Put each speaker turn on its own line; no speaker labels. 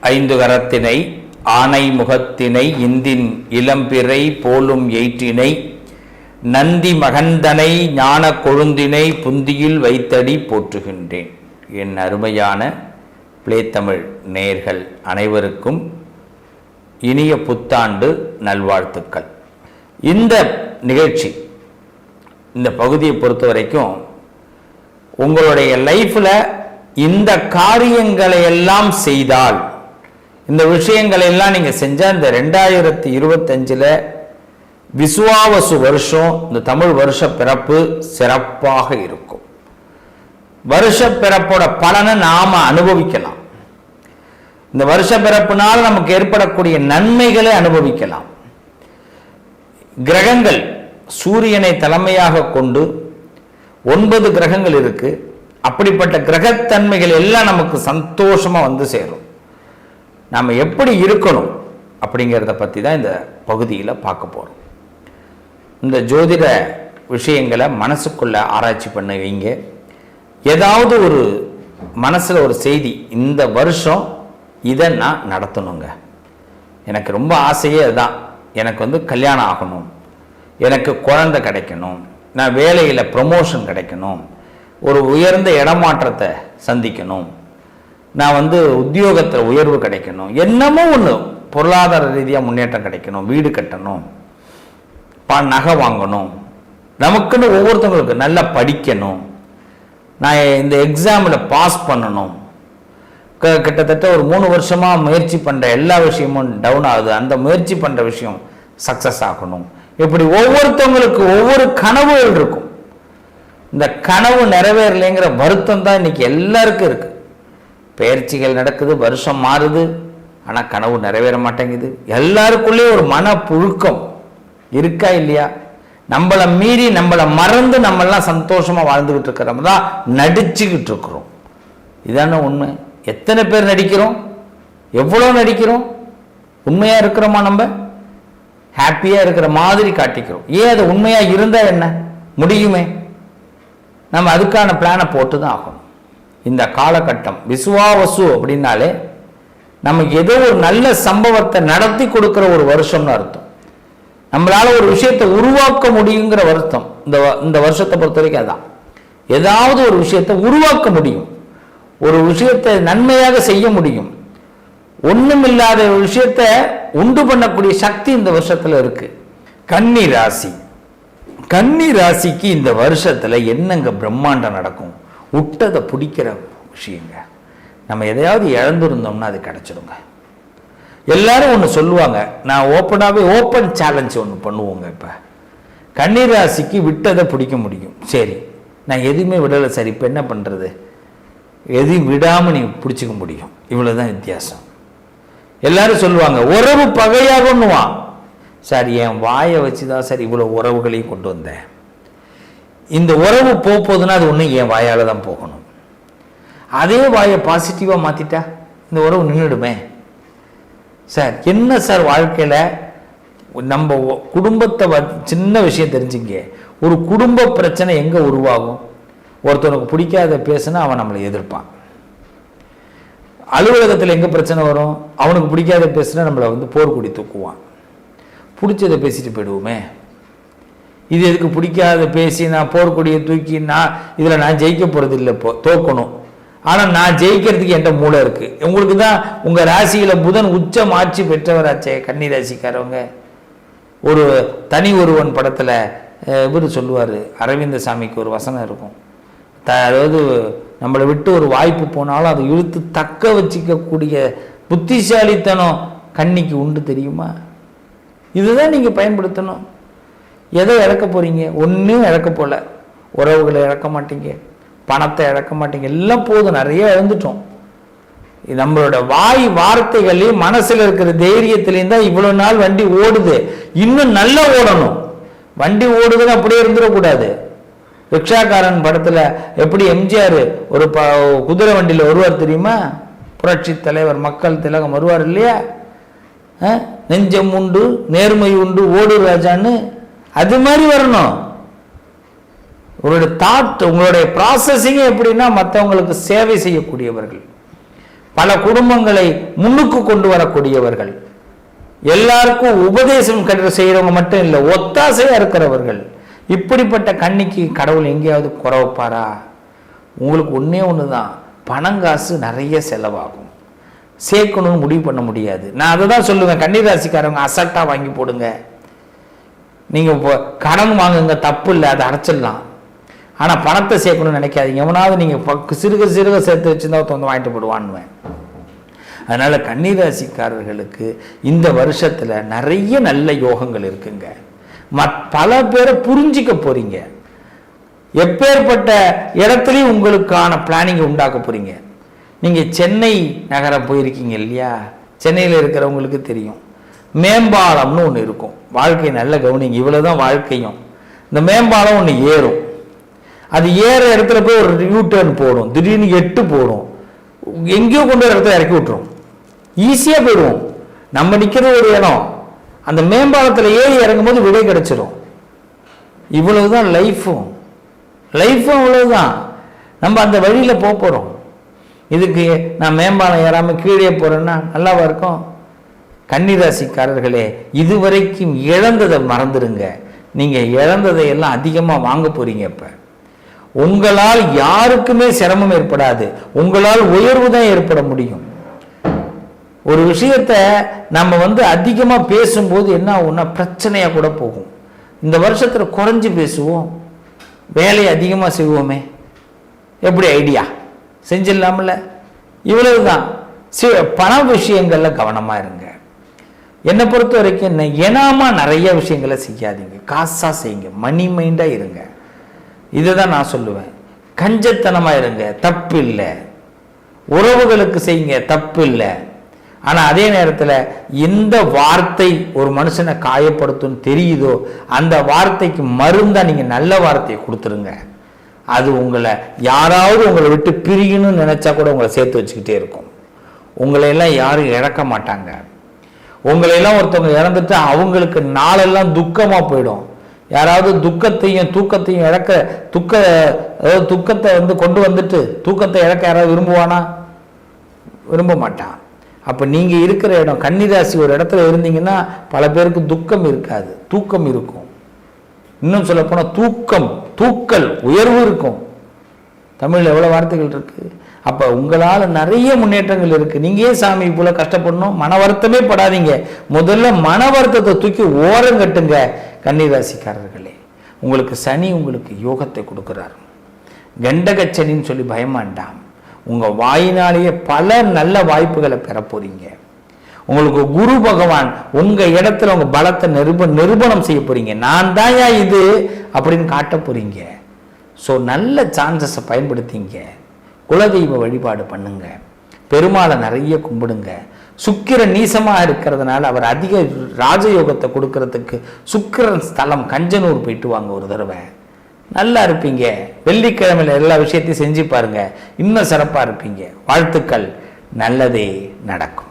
ஐந்து கரத்தினை ஆனை முகத்தினை இந்தின் இளம்பிறை போலும் எயிற்றினை நந்தி மகந்தனை ஞான கொழுந்தினை புந்தியில் வைத்தடி போற்றுகின்றேன். என் அருமையான பிளேத்தமிழ் நேர்கள் அனைவருக்கும் இனிய புத்தாண்டு நல்வாழ்த்துக்கள். இந்த நிகழ்ச்சி இந்த பகுதியை பொறுத்த வரைக்கும் உங்களுடைய லைஃப்பில் இந்த காரியங்களை எல்லாம் செய்தால் இந்த விஷயங்களை எல்லாம் நீங்கள் செஞ்சால் இந்த ரெண்டாயிரத்தி இருபத்தஞ்சில் விசுவாவசு வருஷம் இந்த தமிழ் வருஷ பிறப்பு சிறப்பாக இருக்கும். வருஷ பிறப்போட பலனை நாம அனுபவிக்கலாம். இந்த வருஷ பிறப்புனால் நமக்கு ஏற்படக்கூடிய நன்மைகளை அனுபவிக்கலாம். கிரகங்கள் சூரியனை தலைமையாக கொண்டு ஒன்பது கிரகங்கள் இருக்கு. அப்படிப்பட்ட கிரகத்தன்மைகள் எல்லாம் நமக்கு சந்தோஷமா வந்து சேரும். நாம் எப்படி இருக்கணும் அப்படிங்கிறத பற்றி தான் இந்த பகுதியில் பார்க்க போகிறோம் இந்த ஜோதிட விஷயங்களை மனசுக்குள்ளே ஆராய்ச்சி பண்ண வைங்க ஏதாவது ஒரு மனசில் ஒரு செய்தி இந்த வருஷம் இதை நான் நடத்தணுங்க. எனக்கு ரொம்ப ஆசையே அதுதான். எனக்கு வந்து கல்யாணம் ஆகணும். எனக்கு குழந்தை கிடைக்கணும். நான் வேலையில் ப்ரமோஷன் கிடைக்கணும். ஒரு உயர்ந்த இடமாற்றத்தை சந்திக்கணும். நான் வந்து உத்தியோகத்தில் உயர்வு கிடைக்கணும். என்னமோ ஒன்று பொருளாதார ரீதியாக முன்னேற்றம் கிடைக்கணும். வீடு கட்டணும். ப நகை வாங்கணும். நமக்குன்னு ஒவ்வொருத்தவங்களுக்கு நல்லா படிக்கணும். நான் இந்த எக்ஸாமில் பாஸ் பண்ணணும். க கிட்டத்தட்ட ஒரு மூணு வருஷமாக முயற்சி பண்ணுற எல்லா விஷயமும் டவுன் ஆகுது. அந்த முயற்சி பண்ணுற விஷயம் சக்ஸஸ் ஆகணும். இப்படி ஒவ்வொருத்தவங்களுக்கு ஒவ்வொரு கனவுகள் இருக்கும். இந்த கனவு நிறைவேறலைங்கிற வருத்தம் தான் இன்னைக்கு எல்லாருக்கும் இருக்குது பயிற்சிகள் நடக்குது வருஷம் மாறுது. ஆனால் கனவு நிறைவேற மாட்டேங்குது. எல்லாருக்குள்ளேயும் ஒரு மன புழுக்கம் இருக்கா இல்லையா? நம்மளை மீறி நம்மளை மறந்து நம்மெல்லாம் சந்தோஷமாக வாழ்ந்துக்கிட்டு இருக்கிறோம் தான் நடிச்சுக்கிட்டு இருக்கிறோம். இதான உண்மை. எத்தனை பேர் நடிக்கிறோம்? எவ்வளோ நடிக்கிறோம்? உண்மையாக இருக்கிறோமா நம்ம? ஹாப்பியாக இருக்கிற மாதிரி காட்டிக்கிறோம். ஏன் அது உண்மையாக இருந்தால் என்ன? முடியுமே. நம்ம அதுக்கான பிளானை போட்டு தான் ஆகணும். இந்த காலகட்டம். விசுவாவசு அப்படின்னாலே நமக்கு ஏதோ ஒரு நல்ல சம்பவத்தை நடத்தி கொடுக்குற ஒரு வருஷம்னு அர்த்தம். நம்மளால் ஒரு விஷயத்தை உருவாக்க முடியுங்கிற வருத்தம். இந்த வ- இந்த வருஷத்தை பொறுத்த வரைக்கும் அதான். ஏதாவது ஒரு விஷயத்தை உருவாக்க முடியும். ஒரு விஷயத்தை நன்மையாக செய்ய முடியும். ஒன்றுமில்லாத ஒரு விஷயத்தை உண்டு பண்ணக்கூடிய சக்தி இந்த வருஷத்தில் இருக்குது கன்னி ராசி. கன்னி ராசிக்கு இந்த வருஷத்தில் என்னங்க பிரம்மாண்டம் நடக்கும்? விட்டதை பிடிக்கிற விஷயங்க. நம்ம எதையாவது இழந்துருந்தோம்னா அது கிடச்சிடுங்க எல்லாரும் ஒன்று சொல்லுவாங்க நான் ஓப்பனாகவே ஓப்பன் சேலஞ்ச் ஒன்று பண்ணுவோங்க இப்போ. கண்ணீர் ராசிக்கு விட்டதை பிடிக்க முடியும். சரி நான் எதுவுமே விடலை சரி இப்போ என்ன பண்ணுறது எதையும் விடாமல் நீ பிடிச்சிக்க முடியும். இவ்வளோ தான் வித்தியாசம். எல்லாரும் சொல்லுவாங்க உறவு பகையாகன்னுவான் சார் என் வாயை வச்சு தான் சார் இவ்வளோ உறவுகளையும் கொண்டு வந்தேன். இந்த உறவு போக போகுதுன்னா அது ஒன்று என் வாயால் தான் போகணும். அதே வாயை பாசிட்டிவாக மாற்றிட்டா இந்த உறவு நின்றுடுமே சார் என்ன சார் வாழ்க்கையில் நம்ம குடும்பத்தை வ- சின்ன விஷயம் தெரிஞ்சுங்க. ஒரு குடும்ப பிரச்சனை எங்கே உருவாகும்? ஒருத்தனுக்கு பிடிக்காத பேசுனா அவன் நம்மளை எதிர்ப்பான். அலுவலகத்தில் எங்கே பிரச்சனை வரும்? அவனுக்கு பிடிக்காத பேசுனா நம்மளை வந்து போர்க்குடி தூக்குவான். பிடிச்சதை பேசிட்டு போயிடுவோமே. இது எதுக்கு பிடிக்காத? பேசி நான் போர்க்கொடியை தூக்கி நான் இதில் நான் ஜெயிக்க போகிறது இல்லை இப்போ. தோக்கணும். ஆனால் நான் ஜெயிக்கிறதுக்கு என்கிட்ட மூளை இருக்குது உங்களுக்கு தான் உங்கள் ராசியில் புதன் உச்சம் ஆட்சி பெற்றவராச்சே கன்னி ராசிக்காரவங்க ஒரு தனி ஒருவன் படத்தில் இவர் சொல்லுவார் அரவிந்த சாமிக்கு ஒரு வசனம் இருக்கும். த அதாவது நம்மளை விட்டு ஒரு வாய்ப்பு போனாலும் அதை இழுத்து தக்க வச்சிக்கக்கூடிய புத்திசாலித்தனம் கன்னிக்கு உண்டு தெரியுமா? இதுதான் நீங்கள் பயன்படுத்தணும். எதை இழக்க போறீங்க? ஒன்றும் இழக்க போல. உறவுகளை இழக்க மாட்டீங்க. பணத்தை இழக்க மாட்டீங்க. எல்லாம் போதும். நிறைய இழந்துட்டோம். நம்மளோட வாய் வார்த்தைகளையும் மனசில் இருக்கிற தைரியத்திலையும் தான் இவ்வளவு நாள் வண்டி ஓடுது. இன்னும் நல்லா ஓடணும். வண்டி ஓடுதுன்னு அப்படியே இருந்துடக்கூடாது. ரிக்ஷாக்காரன் படத்துல எப்படி எம்ஜிஆர் ஒரு ப குதிரை வண்டியில் வருவார் தெரியுமா? புரட்சி தலைவர் மக்கள் திலகம் வருவார் இல்லையா? நெஞ்சம் உண்டு நேர்மை உண்டு ஓடு ராஜான்னு அது மாதிரி வரணும். உங்களுடைய தாட் உங்களுடைய ப்ராசஸிங்கே எப்படின்னா மற்றவங்களுக்கு சேவை செய்யக்கூடியவர்கள். பல குடும்பங்களை முன்னுக்கு கொண்டு வரக்கூடியவர்கள். எல்லாருக்கும் உபதேசம் கற்று செய்கிறவங்க மட்டும் இல்லை ஒத்தாசையாக இருக்கிறவர்கள். இப்படிப்பட்ட கண்ணிக்கு கடவுள் எங்கேயாவது குறவப்பாரா? உங்களுக்கு ஒன்றே ஒன்று தான் பணம் காசு நிறைய செலவாகும். சேர்க்கணும்னு முடிவு பண்ண முடியாது. நான் அதை தான் சொல்லுவேன். கன்னிராசிக்காரவங்க அசல்ட்டாக வாங்கி போடுங்க. நீங்கள் இப்போ கடன் வாங்குங்க தப்பு இல்லை அதை அடைச்சிடலாம். ஆனால் பணத்தை சேர்க்கணும்னு நினைக்காதீங்க. எவனாவது நீங்கள் சிறுக சிறுக சேர்த்து வச்சுருந்தா ஒருத்தன் வந்து வாங்கிட்டு போடுவான்னுவேன் அதனால் கன்னிராசிக்காரர்களுக்கு இந்த வருஷத்தில் நிறைய நல்ல யோகங்கள் இருக்குங்க. மத் பல பேரை புரிஞ்சிக்க போகிறீங்க எப்பேற்பட்ட இடத்துலையும் உங்களுக்கான பிளானிங்கை உண்டாக்க போகிறீங்க நீங்கள் சென்னை நகரம் போயிருக்கீங்க இல்லையா? சென்னையில் இருக்கிறவங்களுக்கு தெரியும். மேம்பாலம்னு ஒன்று இருக்கும். வாழ்க்கை நல்ல கவனிங்க. இவ்வளோ தான் வாழ்க்கையும். இந்த மேம்பாலம் ஒன்று ஏறும். அது ஏற இடத்துல போய் ஒரு யூ டர்ன் போடும். திடீர்னு எட்டு போடும். எங்கேயோ கொண்டு வர இடத்துல இறக்கி விட்டுரும். ஈஸியாக போயிடுவோம். நம்ம நிற்கிற ஒரு இடம் அந்த மேம்பாலத்தில் ஏறி இறங்கும்போது விடை கிடைச்சிரும். இவ்வளவுதான் லைஃப்பும் லைஃப்பும் அவ்வளவுதான். நம்ம அந்த வழியில் போக போகிறோம் இதுக்கு நான் மேம்பாலம் ஏறாமல் கீழே போகிறேன்னா நல்லாவா இருக்கும்? கன்னிராசிக்காரர்களே இதுவரைக்கும் இழந்ததை மறந்துடுங்க நீங்கள் இழந்ததை எல்லாம் அதிகமாக வாங்க போறீங்க இப்போ. உங்களால் யாருக்குமே சிரமம் ஏற்படாது. உங்களால் உயர்வு தான் ஏற்பட முடியும். ஒரு விஷயத்த நம்ம வந்து அதிகமாக பேசும்போது என்ன ஆகும்னா பிரச்சனையாக கூட போகும். இந்த வருஷத்தில் குறைஞ்சி பேசுவோம். வேலையை அதிகமாக செய்வோமே. எப்படி ஐடியா? செஞ்சிடலாம்ல. இவ்வளவு தான் சி பண விஷயங்களில் கவனமாக இருங்க. என்னை பொறுத்த வரைக்கும் என்ன எனாமா நிறைய விஷயங்களை செய்யாதீங்க. காசாக செய்யுங்க. மணி மைண்டாக இருங்க. இதை தான் நான் சொல்லுவேன். கஞ்சத்தனமாக இருங்க. தப்பு இல்லை உறவுகளுக்கு செய்யுங்க. தப்பு இல்லை ஆனால் அதே நேரத்தில் எந்த வார்த்தை ஒரு மனுஷனை காயப்படுத்தும் தெரியுதோ அந்த வார்த்தைக்கு மருந்தாக நீங்கள் நல்ல வார்த்தையை கொடுத்துருங்க. அது உங்களை யாராவது உங்களை விட்டு பிரியணும்னு நினச்சா கூட உங்களை சேர்த்து வச்சுக்கிட்டே இருக்கும். உங்களையெல்லாம் யாரும் இழக்க மாட்டாங்க. உங்களை எல்லாம் ஒருத்தவங்க இறந்துட்டு அவங்களுக்கு நாளெல்லாம் துக்கமாக போயிடும். யாராவது துக்கத்தையும் தூக்கத்தையும் இழக்க துக்க அதாவது துக்கத்தை வந்து கொண்டு வந்துட்டு தூக்கத்தை இழக்க யாராவது விரும்புவானா? விரும்ப மாட்டான். அப்போ நீங்கள் இருக்கிற இடம் கன்னிராசி ஒரு இடத்துல இருந்தீங்கன்னா பல பேருக்கு துக்கம் இருக்காது தூக்கம் இருக்கும். இன்னும் சொல்லப்போனால் தூக்கம் தூக்கல் உயர்வு இருக்கும். தமிழில் எவ்வளோ வார்த்தைகள் இருக்குது அப்போ உங்களால் நிறைய முன்னேற்றங்கள் இருக்குது நீங்கள் ஏன் சாமி போல் கஷ்டப்படணும்? மன வருத்தமே படாதீங்க. முதல்ல மன வருத்தத்தை தூக்கி ஓரம் கட்டுங்க கன்னிராசிக்காரர்களே. உங்களுக்கு சனி உங்களுக்கு யோகத்தை கொடுக்குறார். கண்டகச்சனின்னு சொல்லி பயமாண்டாம். உங்கள் வாயினாலேயே பல நல்ல வாய்ப்புகளை பெற போறீங்க உங்களுக்கு குரு பகவான் உங்கள் இடத்துல உங்கள் பலத்தை நிருப நிரூபணம் செய்ய போறீங்க. நான் தான் இது அப்படின்னு காட்ட போறீங்க. ஸோ நல்ல சான்சஸை பயன்படுத்திங்க. குலதெய்வ வழிபாடு பண்ணுங்க. பெருமாளை நிறைய கும்பிடுங்க. சுக்கிரன் நீசமாக இருக்கிறதுனால அவர் அதிக ராஜயோகத்தை கொடுக்கறதுக்கு சுக்கிரன் ஸ்தலம் கஞ்சனூர் போயிட்டு வாங்க ஒரு தடவை. நல்லா இருப்பீங்க. வெள்ளிக்கிழமையில் எல்லா விஷயத்தையும் செஞ்சு பாருங்க. இன்னும் சிறப்பாக இருப்பீங்க. வாழ்த்துக்கள். நல்லதே நடக்கும்.